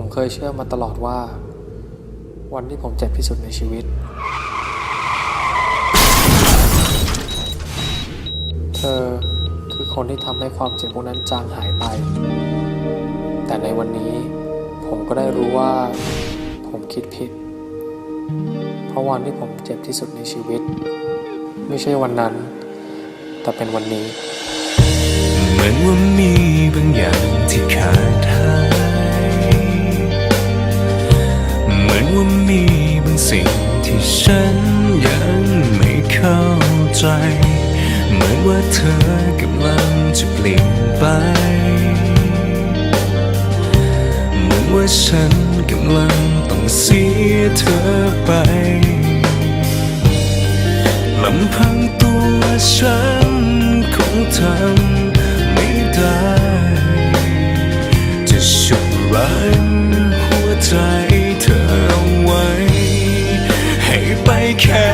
ผมเคยเชื่อมาตลอดว่า วันที่ผมเจ็บที่สุดในชีวิต เธอคือคนที่ทำให้ความเจ็บพวกนั้นจางหายไป แต่ในวันนี้ผมก็ได้รู้ว่าผมคิดผิด เพราะวันที่ผมเจ็บที่สุดในชีวิต ไม่ใช่วันนั้น แต่เป็นวันนี้ เหมือนว่ามีบางอย่างที่ขาดหาย ว่ามีบางสิ่งที่ฉันยังไม่เข้าใจ เหมือนว่าเธอกำลังจะเปลี่ยนไป เหมือนว่าฉันกำลังต้องเสียเธอไปลำพังตัวฉัน ไ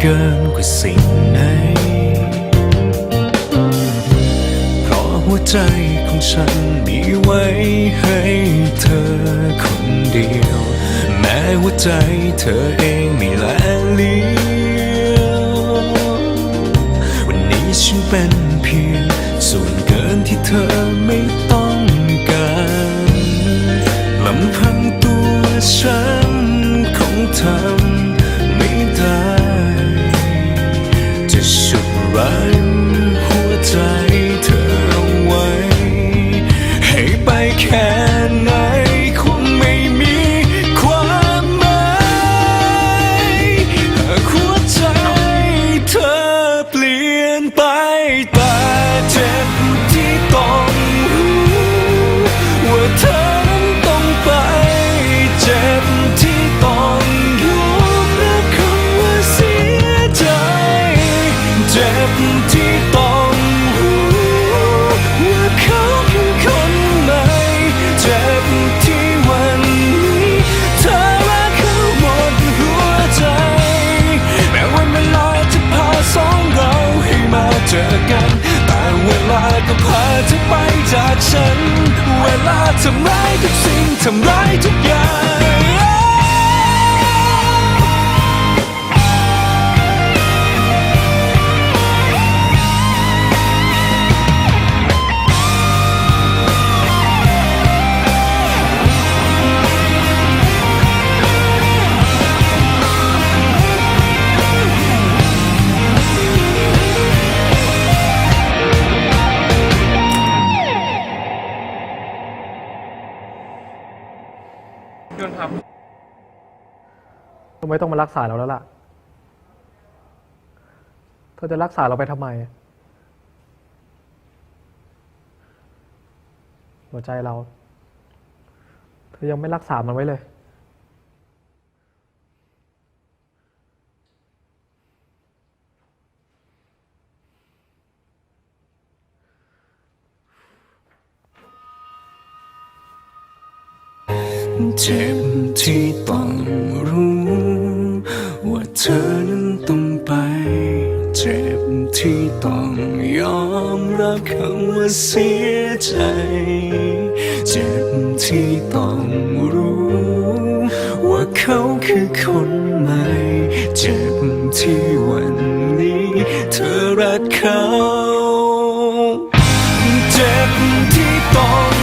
เกินกว่าสิ่งไหน เพราะหัวใจของฉันมีไว้ให้เธอคนเดียว แม้หัวใจเธอเองไม่แลเลี้ยววันนี้ฉันเป็นเพียงส่วนเกินที่เธอไม่ต้องการลำพังตัวฉัน เธอไปจากฉัน เวลาทำร้ายทุกสิ่งทำร้ายทุกอย่าง ทำไมต้องมารักษาเราแล้วล่ะ เธอจะรักษาเราไปทำไม หัวใจเรา เธอยังไม่รักษามันไว้เลย เจ็บที่ต้องรู้ ว่าเธอนั้นต้องไป เจ็บที่ต้องยอมรับคำว่าเสียใจ เจ็บที่ต้องรู้ ว่าเขาคือคนใหม่ เจ็บที่วันนี้ เธอรักเขา เจ็บที่ต้อง